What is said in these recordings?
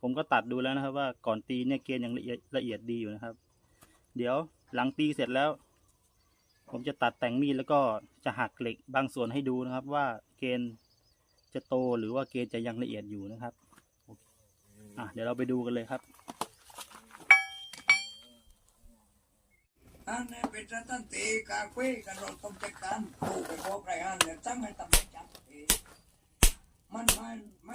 ผมก็ตัดดูแล้วนะครับ ว่าก่อนตีเนี่ยเกณฑ์ยังละเอียดละเอียดดีอยู่นะครับ เดี๋ยวหลังตีเสร็จแล้ว ผมจะตัดแต่งมีดแล้วก็จะหักเหล็กบางส่วนให้ดูนะครับ ว่าเกณฑ์จะโตหรือว่าเกณฑ์จะยังละเอียดอยู่นะครับอะเดี๋ยวเราไปดูกันเลยครับอันนี้เป็นสถานที่กาเฟ่กันเราต้องจัดการโอ้ไปพบไรอันเนี่ยตั้งให้ตำรวจจับเองมันมันมั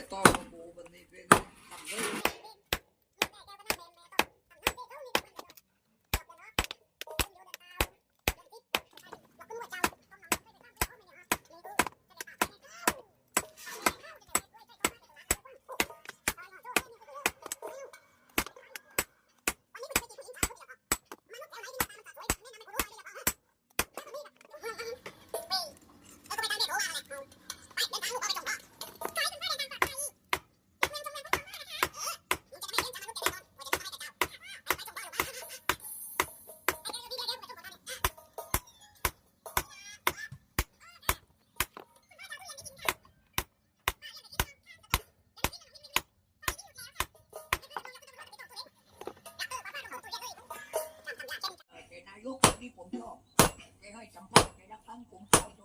บุ้ยตอกับบู ณ์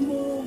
more.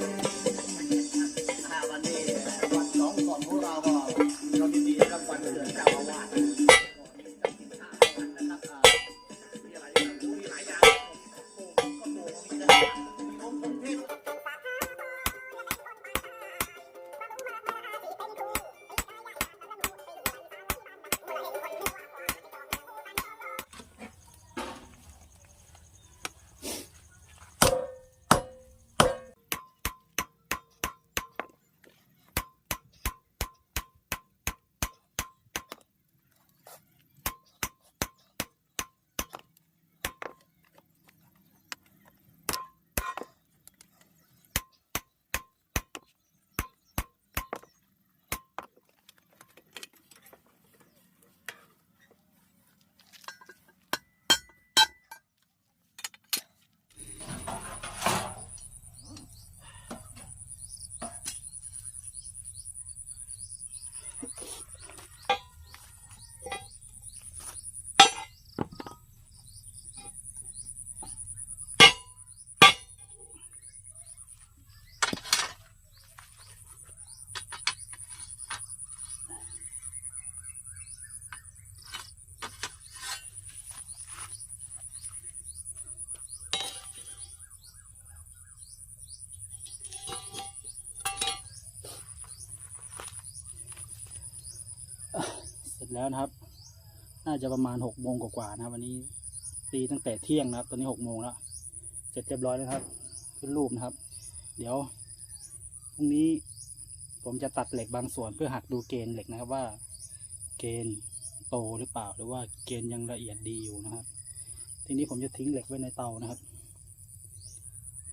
え? แล้วนะครับ น่าจะประมาณหกโมงกว่าๆนะวันนี้ ตีตั้งแต่เที่ยงนะครับ ตอนนี้หกโมงแล้ว เสร็จเรียบร้อยแล้วครับ ขึ้นรูปนะครับ เดี๋ยวพรุ่งนี้ผมจะตัดเหล็กบางส่วนเพื่อหักดูเกณฑ์เหล็กนะครับว่า เกณฑ์โตหรือเปล่า หรือว่าเกณฑ์ยังละเอียดดีอยู่นะครับ ทีนี้ผมจะทิ้งเหล็กไว้ในเตานะครับ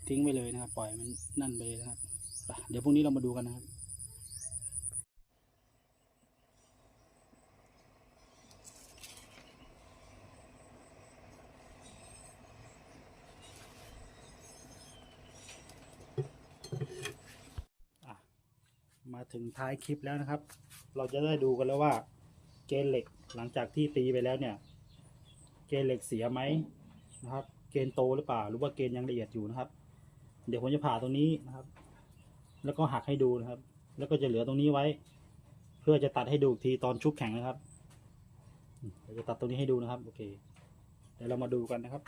ทิ้งไว้เลยนะครับ ปล่อยมันนั่นไปเลยนะครับ เดี๋ยวพรุ่งนี้เรามาดูกันนะครับ ถึงท้ายคลิปแล้วนะครับ เราจะได้ดูกันแล้วว่าเกณฑ์เหล็กหลังจากที่ตีไปแล้วเนี่ย เกณฑ์เหล็กเสียไหมนะครับ เกณฑ์โตหรือเปล่า หรือว่าเกณฑ์ยังละเอียดอยู่นะครับ เดี๋ยวผมจะผ่าตรงนี้นะครับ แล้วก็หักให้ดูนะครับ แล้วก็จะเหลือตรงนี้ไว้ เพื่อจะตัดให้ดูอีกทีตอนชุบแข็งนะครับเดี๋ยวจะตัดตรงนี้ให้ดูนะครับ โอเค เดี๋ยวเรามาดูกันนะครับ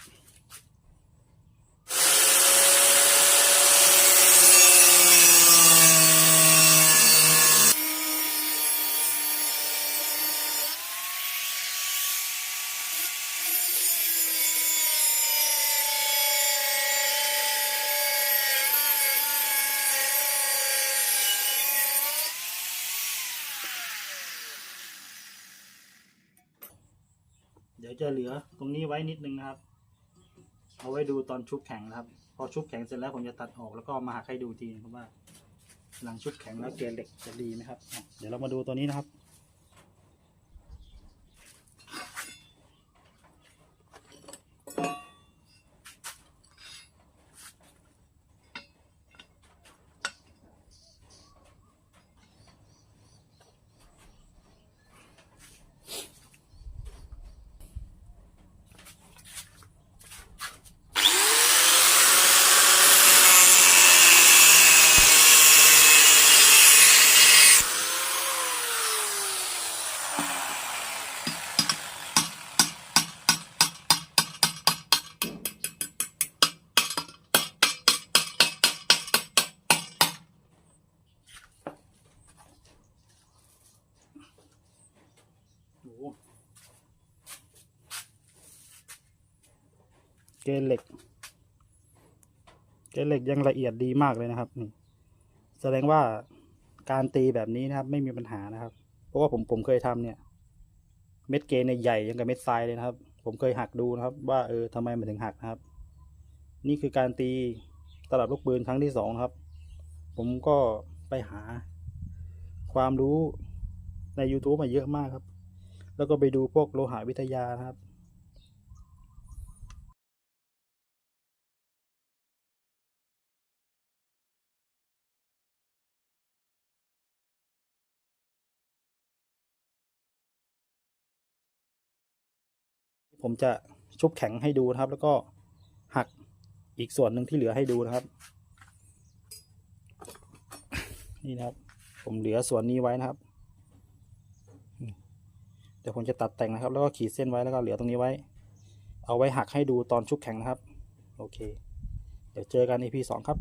จะเหลือตรงนี้ไว้นิดนึงนะครับ เอาไว้ดูตอนชุบแข็งนะครับ พอชุบแข็งเสร็จแล้วผมจะตัดออกแล้วก็มาหักให้ดูทีนะครับว่า หลังชุบแข็งแล้วเกล็ดเหล็กจะดีไหมครับ เดี๋ยวเรามาดูตัวนี้นะครับ เกณฑ์เหล็ก เกณฑ์เหล็กยังละเอียดดีมากเลยนะครับ นี่ แสดงว่าการตีแบบนี้นะครับ ไม่มีปัญหานะครับ เพราะว่าผมผมเคยทำเนี่ย เม็ดเกณฑ์เนี่ยใหญ่ยังกับเม็ดทรายเลยนะครับ ผมเคยหักดูนะครับ ว่าเออทำไมมันถึงหักนะครับ นี่คือการตีตลับลูกปืนครั้งที่สองครับ ผมก็ไปหาความรู้ใน YouTube มาเยอะมากครับ แล้วก็ไปดูพวกโลหะวิทยานะครับ ผมจะชุบแข็งให้ดูนะครับ แล้วก็หักอีกส่วนหนึ่งที่เหลือให้ดูนะครับ นี่นะครับ ผมเหลือส่วนนี้ไว้นะครับเดี๋ยวผมจะตัดแต่งนะครับ แล้วก็ขีดเส้นไว้แล้วก็เหลือตรงนี้ไว้ เอาไว้หักให้ดูตอนชุบแข็งนะครับ โอเค เดี๋ยวเจอกัน EP สองครับ